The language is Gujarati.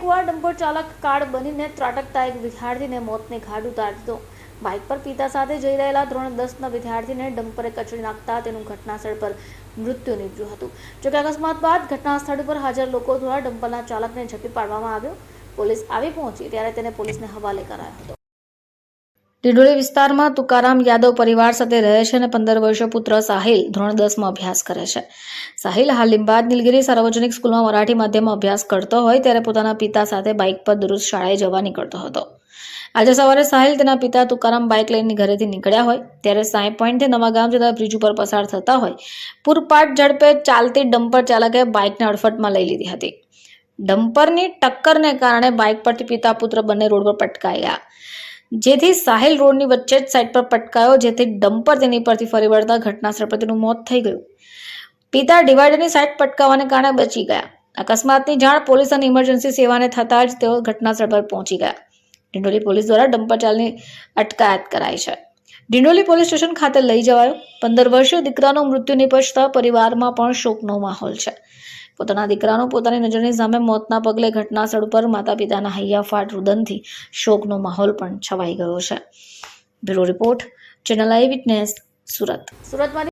એકવાર ડમ્પર ચાલક કાર બનીને ત્રાટકતા એક વિદ્યાર્થીને મોતને ઘાટ ઉતારી દીધો. બાઇક પર પિતા સાથે જઈ રહેલા ધોરણ દસના વિદ્યાર્થીને ડમ્પરે કચડી નાખતા તેનું ઘટનાસ્થળ પર મૃત્યુ નીપજ્યું હતું. જોકે અકસ્માત બાદ ઘટના સ્થળ પર હાજર લોકો દ્વારા ડમ્પરના ચાલકને ઝડપી પાડવામાં આવ્યો. પોલીસ આવી પહોંચી, ત્યારે તેને પોલીસને હવાલે કરાયો હતો. ડિંડોળી વિસ્તારમાં તુકારામ યાદવ પરિવાર સાથે રહે છે અને પંદર વર્ષીય પુત્ર સાહિલ ધોરણ દસમાં અભ્યાસ કરે છે. સાહિલ હાલ લીંબાદ નીલગીરી સાર્વજનિક સ્કૂલમાં મરાઠી માધ્યમમાં અભ્યાસ કરતો હોય ત્યારે પોતાના પિતા સાથે બાઇક પર દુરુસ્ત શાળાએ જવા નીકળતો હતો. આજે સવારે સાહિલ તેના પિતા તુકારામ બાઇક લઈને ઘરેથી નીકળ્યા હોય ત્યારે સાઈ પોઈન્ટથી નવાગામ જતા બ્રિજ ઉપર પસાર થતા હોય. પૂરપાટ ઝડપે ચાલતી ડમ્પર ચાલકે બાઇકને અડફટમાં લઈ લીધી હતી. ડમ્પરની ટક્કરને કારણે બાઇક પરથી પિતા પુત્ર બંને રોડ પર પટકાઈ ગયા જેથી સાહિલ રોડની વચ્ચે જ સાઈડ પર પટકાયો, જેથી ડમ્પર તેની પરથી ફરી વળતા ઘટનાસ્થળ પર તેનું મોત થઈ ગયું. પિતા ડિવાઈડરની સાઈડ પટકાવાને કારણે બચી ગયા. અકસ્માતની જાણ પોલીસ અને ઇમરજન્સી સેવાને થતાં જ તેઓ ઘટનાસ્થળ પર પહોંચી ગયા. ડિંડોલી પોલીસ દ્વારા ડમ્પર ચાલની અટકાયત કરાઈ છે. ડિંડોલી પોલીસ સ્ટેશન ખાતે લઈ જવાયો. પંદર વર્ષીય દીકરાનું મૃત્યુ નિપજતા પરિવારમાં પણ શોકનો માહોલ છે. પોતાના દીકરાનું પોતાની નજરની સામે મોતના પગલે ઘટના સ્થળ પર માતા પિતાના હૈયાફાટ રુદનથી શોકનો માહોલ પણ છવાઈ ગયો છે. Bureau report, channel I witness, Surat. સુરતમાંથી